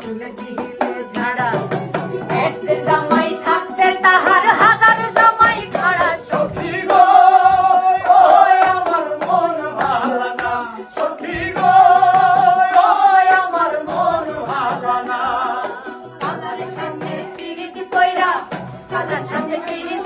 চুল দিছে ঝাড়া। একটা জামাই থাকতে তাহার হাজার জামাই ভাড়া। সখী গো আমার মন ভালো সাথে পিরিত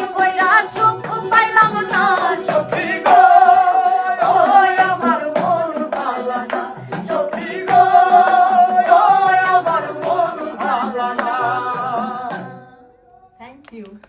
you